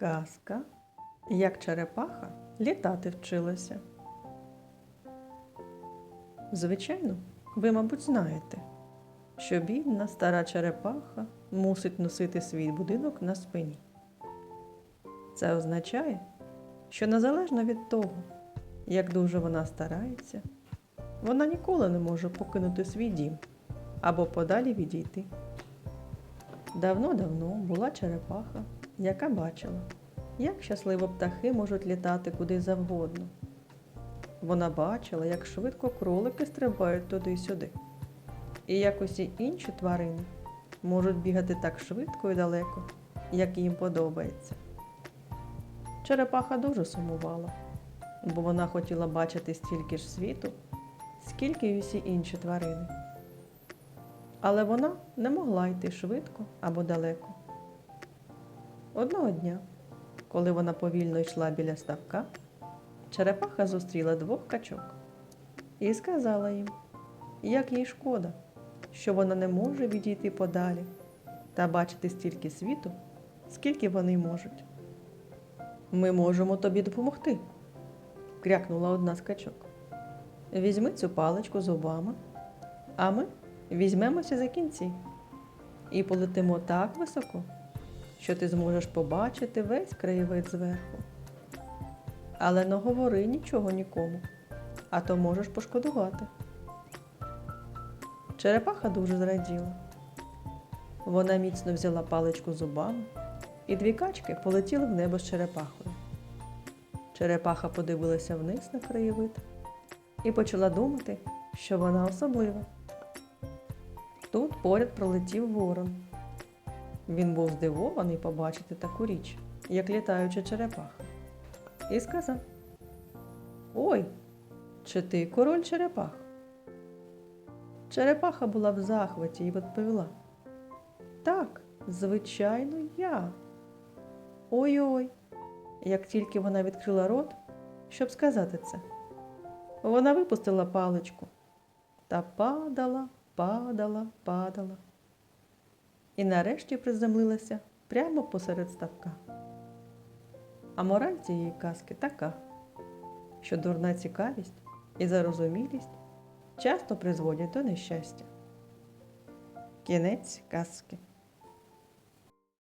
Казка, як черепаха літати вчилася. Звичайно, ви, мабуть, знаєте, що бідна стара черепаха мусить носити свій будинок на спині. Це означає, що незалежно від того, як дуже вона старається, вона ніколи не може покинути свій дім або подалі відійти. Давно-давно була черепаха, яка бачила, як щасливо птахи можуть літати куди завгодно. Вона бачила, як швидко кролики стрибають туди й сюди, і як усі інші тварини можуть бігати так швидко і далеко, як їм подобається. Черепаха дуже сумувала, бо вона хотіла бачити стільки ж світу, скільки й усі інші тварини. Але вона не могла йти швидко або далеко. Одного дня, коли вона повільно йшла біля ставка, черепаха зустріла двох качок і сказала їм, як їй шкода, що вона не може відійти подалі та бачити стільки світу, скільки вони можуть. Ми можемо тобі допомогти, крякнула одна з качок. Візьми цю паличку зубами, а ми візьмемося за кінці і полетимо так високо, що ти зможеш побачити весь краєвид зверху. Але не говори нічого нікому, а то можеш пошкодувати. Черепаха дуже зраділа. Вона міцно взяла паличку зубами, і дві качки полетіли в небо з черепахою. Черепаха подивилася вниз на краєвид і почала думати, що вона особлива. Тут поряд пролетів ворон. Він був здивований побачити таку річ, як літаюча черепаха, і сказав: Ой, чи ти король черепах? Черепаха була в захваті і відповіла: Так, звичайно, я. Ой-ой. Як тільки вона відкрила рот, щоб сказати це, вона випустила паличку та падала, падала, падала. І нарешті приземлилася прямо посеред ставка. А мораль цієї казки така, що дурна цікавість і зарозумілість часто призводять до нещастя. Кінець казки.